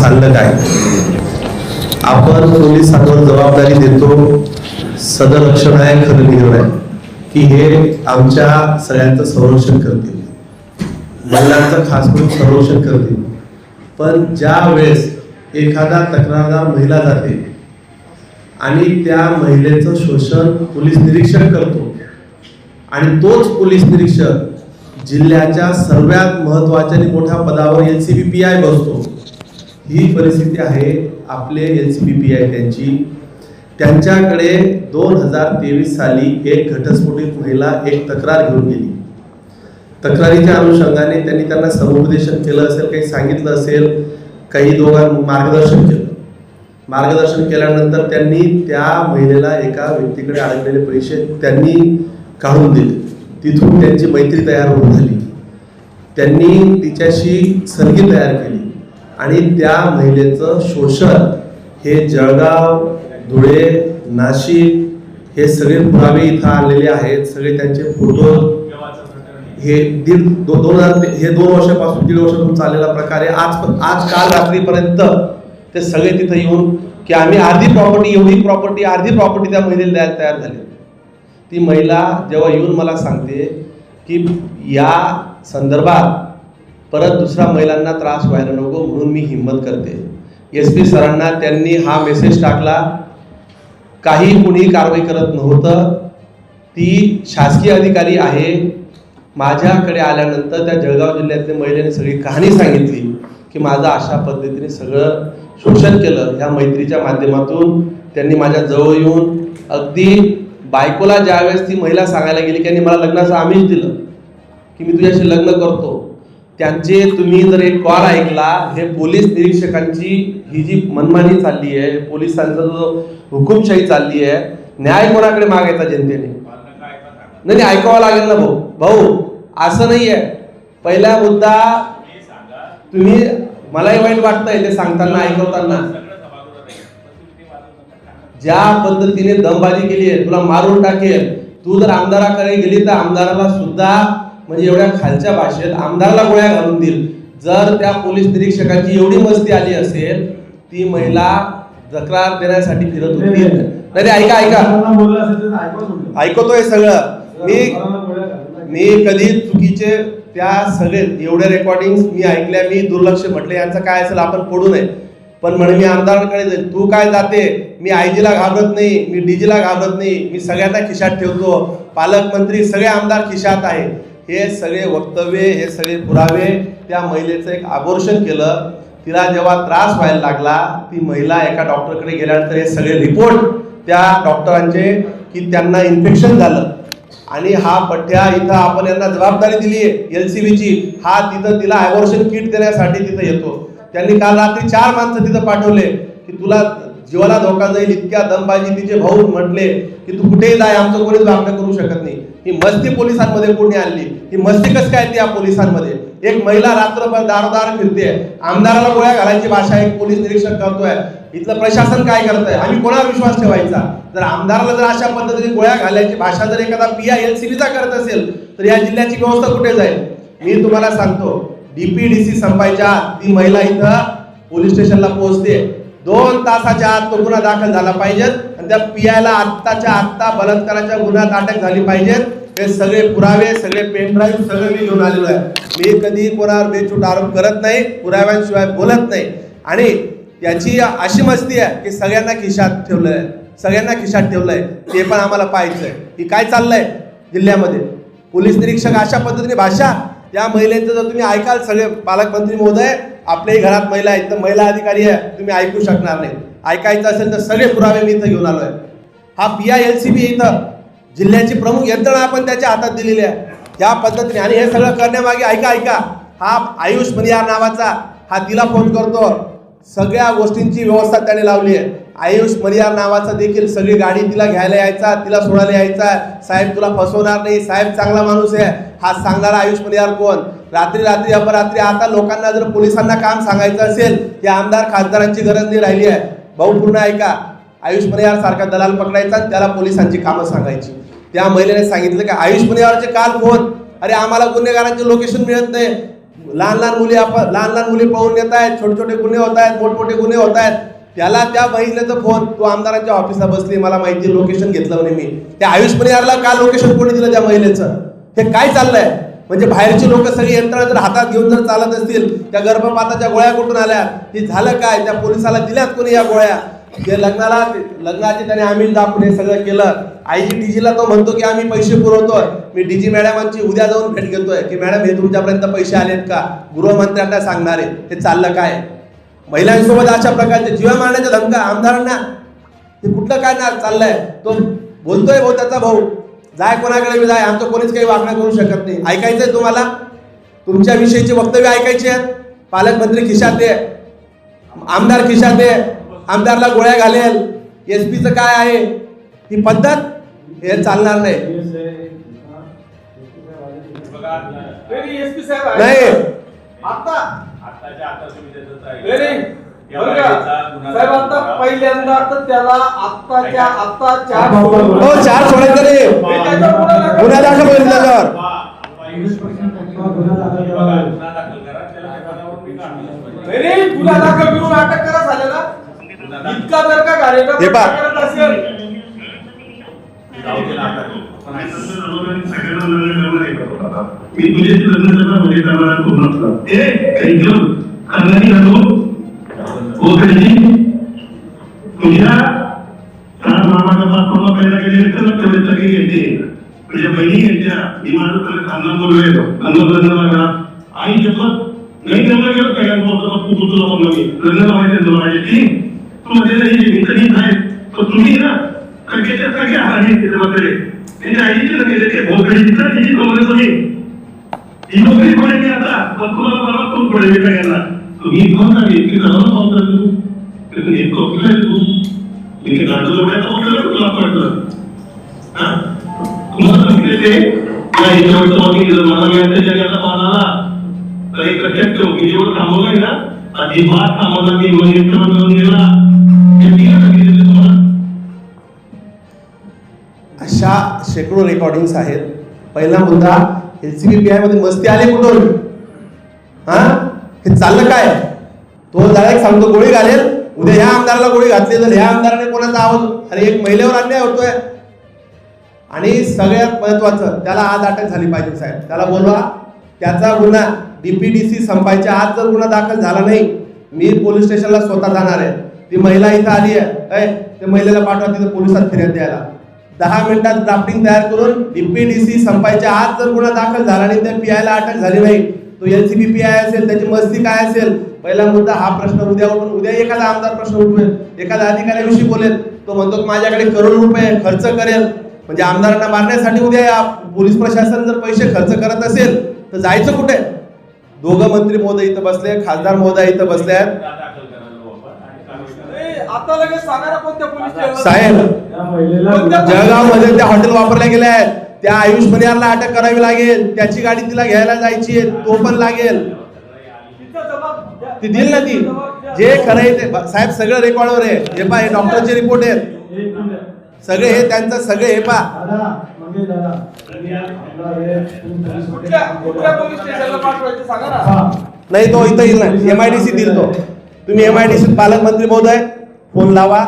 चाललं काय? आपण पोलिसांवर जबाबदारी देतो. सदरक्षण आहे खरं निर्णय. की हे आमच्या सगळ्यांचं संरक्षण करतील. महिलांचं खास करून संरक्षण करतील. पण ज्या वेळेस एखादा तक्रारदार महिला जाते आणि त्या महिलेचं शोषण पोलीस निरीक्षक करतो आणि तोच पोलीस निरीक्षक जिल्ह्याच्या सर्वात महत्त्वाच्या आणि मोठ्या पदावर N C B P I बसतो ही परिस्थिती आहे आपले L C P P I त्यांची. त्यांच्याकडे दोन हजार तेवीस साली एक घटस्फोटित महिला एक तक्रार घेऊन गेली. तक्रारीच्या अनुषंगाने त्यांनी त्यांना समुपदेशन केलं असेल काही सांगितलं असेल काही दोघां मार्गदर्शन केलं. मार्गदर्शन केल्यानंतर त्यांनी त्या महिलेला एका व्यक्तीकडे अडकलेले पैसे त्यांनी काढून दिले. तिथून त्यांची मैत्री तयार होऊन झाली. त्यांनी तिच्याशी संगीत तयार केली. आणि त्या महिलेचं शोषण हे जळगाव धुळे नाशिक हे सगळे पुरावे इथं आलेले आहेत. सगळे त्यांचे फोटो हे दीड दो, दोन हजार हे दोन वर्षापासून दीड वर्षापासून चाललेला प्रकार आहे. आज पण- आज काल रात्रीपर्यंत ते सगळे तिथं येऊन की आम्ही अर्धी प्रॉपर्टी एवढी प्रॉपर्टी अर्धी प्रॉपर्टी त्या महिलेला द्यायला तयार झाली. ती महिला जेव्हा येऊन मला सांगते की या संदर्भात परत दुसऱ्या महिलांना त्रास व्हायला नको म्हणून मी हिंमत करते. एस पी सरांना त्यांनी हा मेसेज टाकला. काही कुणी कारवाई करत नव्हतं. ती शासकीय अधिकारी आहे. माझ्याकडे आल्यानंतर त्या जळगाव जिल्ह्यातल्या महिलेने सगळी कहाणी सांगितली की माझं अशा पद्धतीने सगळं शोषण केलं. ह्या मैत्रीच्या माध्यमातून त्यांनी माझ्या जवळ येऊन अगदी बायकोला ज्यावेळेस ती महिला सांगायला गेली की मला लग्नाचं आमिष दिलं की मी तुझ्याशी लग्न करतो त्यांचे तुम्ही जर एक कॉल ऐकला हे पोलीस निरीक्षकांची ही जी मनमानी चालली आहे पोलिसांचा जो हुकुमशाही चालली आहे न्याय कोणाकडे मागायचा जनतेने? नाही नाही ऐकावं लागेल ना भाऊ. भाऊ असं नाहीये. पहिला मुद्दा तुम्ही मलाही वाईट वाटतंय ते सांगताना ऐकवताना. ज्या पद्धतीने दमबाजी केली आहे तुला मारून टाकेल. तू जर आमदाराकडे गेली तर आमदाराला सुद्धा म्हणजे एवढ्या खालच्या भाषेत आमदाराला गोळ्या घालून देईल. जर त्या पोलीस निरीक्षकाची एवढी मस्ती आली असेल ती महिला तक्रार देण्यासाठी फिरत होती. नाही ऐका ऐका. ऐकतोय सगळं. मी मी कधी चुकीचे त्या सगळे एवढे रेकॉर्डिंग मी ऐकल्या मी दुर्लक्ष म्हटले यांचं काय असेल आपण पडू नये. पण म्हणे मी आमदारांकडे जाईल. तू काय जाते? मी आयजीला घाबरत नाही मी डीजीला घाबरत नाही मी सगळ्यांना खिशात ठेवतो. पालकमंत्री सगळे आमदार खिशात आहे. हे सगळे वक्तव्य हे सगळे पुरावे त्या महिलेचं एक आबोर्षण केलं. तिला जेव्हा त्रास व्हायला लागला ती महिला एका डॉक्टरकडे गेल्यानंतर हे सगळे रिपोर्ट त्या डॉक्टरांचे की त्यांना इन्फेक्शन झालं. आणि हा पठ्या इथं आपण यांना जबाबदारी दिली आहे एल सी बीची हा तिथं तिला ॲबॉर्शन किट देण्यासाठी तिथं येतो. त्यांनी काल रात्री चार माणसं तिथं पाठवले की तुला जीवाला धोका जाईल इतक्या दमबाजी तिचे भाऊ म्हटले की तू कुठेही जाय आमचं कोणीच वागणं करू शकत नाही. ही मस्ती पोलिसांमध्ये कोणी आणली? ही मस्ती कसं काय ती या पोलिसांमध्ये? एक महिला रात्रभर दारदार फिरते. आमदाराला गोळ्या घालायची भाषा एक पोलीस निरीक्षक करतोय. इथलं प्रशासन काय करतंय? आम्ही कोणावर विश्वास ठेवायचा? जर आमदाराला जर अशा पद्धतीने गोळ्या घालायची भाषा जर एखादा पी आय एल सी बीचा करत असेल तर या जिल्ह्याची व्यवस्था कुठे जाईल? मी तुम्हाला सांगतो डीपीडीसी संपायच्या ती महिला इथं पोलीस स्टेशनला पोहोचते. दोन तासाच्या आत तो गुन्हा दाखल झाला पाहिजे आणि त्या पियाला आत्ताच्या आत्ता बलात्काराच्या गुन्ह्यात अटक झाली पाहिजेत हे सगळे पुरावे सगळे पेन ड्राईव्ह सगळे मी घेऊन आलेलो आहे. मी कधी कोणावर बेछूट आरोप करत नाही पुराव्यांशिवाय बोलत नाही. आणि याची अशी मस्ती आहे की सगळ्यांना खिशात ठेवलंय. सगळ्यांना खिशात ठेवलंय. ते पण आम्हाला पाहायचंय. की काय चाललंय जिल्ह्यामध्ये? पोलीस निरीक्षक अशा पद्धतीने भाषा या महिलेचं जर तुम्ही ऐकाल सगळे पालकमंत्री महोदय आपल्याही घरात महिला आहेत तर महिला अधिकारी आहे तुम्ही ऐकू शकणार नाही. ऐकायचं असेल तर सगळे पुरावे मी इथं घेऊन आलो आहे हा P I L C B इथं जिल्ह्याची प्रमुख यंत्रणा आपण त्याच्या हातात दिलेली आहे. या पद्धतीने आणि हे सगळं करण्यामागे ऐका ऐका हा आयुष मनियार नावाचा हा तिला फोन करतो. सगळ्या गोष्टींची व्यवस्था त्याने लावली आहे. आयुष मरियार नावाचा देखील सगळी गाडी तिला घ्यायला यायचा तिला सोडायला यायचा साहेब तुला फसवणार नाही. साहेब चांगला माणूस आहे. हा सांगणारा आयुष मरियार कोण? रात्री रात्री अपरात्री. आता लोकांना जर पोलिसांना काम सांगायचं असेल की आमदार खासदारांची गरज नाही राहिली आहे. भाऊ पूर्ण ऐका आयुष मरियार सारखा दलाल पकडायचा त्याला पोलिसांची कामं सांगायची. त्या महिलेने सांगितलं की आयुष मरियारचे काल फोन. अरे आम्हाला गुन्हेगारांचे लोकेशन मिळत नाही. लहान लहान मुली आपण लहान लहान मुली पळून येत आहेत छोटे छोटे गुन्हे होत आहेत मोठमोठे गुन्हे होत आहेत. त्याला त्या महिलेचा फोन तो आमदारांच्या ऑफिसला बसली मला माहिती लोकेशन घेतलं म्हणे मी. त्या आयुष परिवारला काल लोकेशन कोणी दिलं त्या महिलेचं? हे काय चाललंय? म्हणजे बाहेरची लोक सगळी यंत्रणा जर हातात घेऊन जर चालत असतील त्या गर्भपाताच्या गोळ्या कुठून आल्या? ती झालं काय? त्या पोलिसाला दिल्यात कोणी या गोळ्या? ते लग्नाला लग्नाचे त्याने आम्ही दाखवून हे सगळं केलं. आईजी डीजीला तो म्हणतो की आम्ही पैसे पुरवतोय. मी डीजी मॅडमांची उद्या जाऊन भेट घेतोय. की मॅडम हे तुमच्यापर्यंत पैसे आलेत का? गृहमंत्र्यांना सांगणार हे चाललं काय? महिलांसोबत अशा प्रकारचे जीवा मारण्याच्या धमका आमदारांना? हे कुठलं काय ना चाललंय? तो बोलतोय भाऊ त्याचा भाऊ. जाय कोणाकडे बी जाय आमचं कोणीच काही वागणं करू शकत नाही. ऐकायचंय तुम्हाला? तुमच्या विषयीचे वक्तव्य ऐकायचे आहेत? पालकमंत्री खिशात आहे. आमदार खिशात आहे. आमदारला गोळ्या घालेल. एस पीचं काय आहे? ही पद्धत हे चालणार नाही. एसपी साहेब आहे. नाही. साहेब आता. पहिल्यांदा तर त्याला आत्ताच्या आत्ता चार हो चार सोडायचं हे गुन्हा दाखल- होईल त्याच्यावर. नाही, गुन्हा दाखल करून अटक करा झालेला इतका जर का हे. प्रकार करत असेल? मी तुझ्याशी लग्न म्हणजे करणार घालू ओ तुझ्या चार मामाचा बाप मामा पहिला गेले तर तेवढे सगळे घेते तुझ्या बहिणी घ्यायच्या मी माझं सगळं खानदान अन्न लग्न लागला आई शपथ. नाही लग्न केलं काय तू तुझं लावून नवी लग्न लावायचं तुला माझ्याशी तू मध्ये नाही मी कधी नाही. तर तुम्ही ना सगळ्याच्या सगळ्या आहे त्याच्यामध्ये त्यांच्या आईची ना गेले ते भोगडी तिथं तिची नोकरी तुम्ही ही नोकरी पडेल आता? पण तुम्हाला मला कोण पडेल सगळ्यांना तुम्ही कोण नाही की घराला पाहता तू तर एक कोपला आहे तू मी ते गाडो जोड्याचा होतं तुला पडलं हा? तुम्हाला सांगितले ते या याच्यावर तुम्हाला केलं मला मिळायचं जगाचा पानाला तर एक लक्षात मी जेवढं थांबवलंय ना अजिबात थांबवलं मी म्हणजे म्हणून गेला. हे अशा शेकडो रेकॉर्डिंग्स आहेत. पहिला मुद्दा एलसीबी मध्ये मस्ती आली कुठून? हा? हे चाललं काय? तो डायरेक्ट सांगतो गोळी घालेल. उद्या ह्या आमदाराला गोळी घातली तर ह्या आमदाराने कोणाचा आवाज अरे एक महिलेवर अन्याय होतोय. आणि सगळ्यात महत्वाचं त्याला आज अटक झाली पाहिजे साहेब. त्याला बोलवा त्याचा गुन्हा डीपीडीसी संपायच्या आज जर गुन्हा दाखल झाला नाही मी पोलीस स्टेशनला स्वतः जाणार आहे. ती महिला इथं आली आहे. त्या महिलेला पाठवा तिथं पोलिसात फिर्याद द्यायला. दहा मिनिटात ड्राफ्टिंग तयार करून डीपीडीसी संपायच्या आज जर गुन्हा दाखल झाला नाही तर पीआयला अटक झाली नाही तो एलसीबी पी आय असेल त्याची मस्ती काय असेल? पहिला मुद्दा हा प्रश्न उद्या उठून उद्या एखादा आमदार प्रश्न उठवेल. एखादा अधिकाऱ्याविषयी बोलेल. तो म्हणतो माझ्याकडे करोड रुपये खर्च करेल. म्हणजे आमदारांना मारण्यासाठी उद्या या पोलीस प्रशासन जर पैसे खर्च करत असेल तर जायचं कुठे? दोघं मंत्री महोदय इथं बसले खासदार महोदय इथं बसले साहेब जळगावमध्ये त्या हॉटेल वापरल्या गेल्या आहेत. त्या आयुष परिहारला अटक करावी लागेल त्याची गाडी तिला घ्यायला जायची आहे तो पण लागेल. ती दिल ना ती. जे खरं आहे ते. साहेब सगळं रेकॉर्डवर आहे. हे पा हे डॉक्टरचे रिपोर्ट आहेत. सगळे हे त्यांचं सगळे हे पा नाही तो इथं येईल ना. एमआयडीसी दिल तो. तुम्ही एमआयडीसी पालकमंत्री महोदय फोन लावा.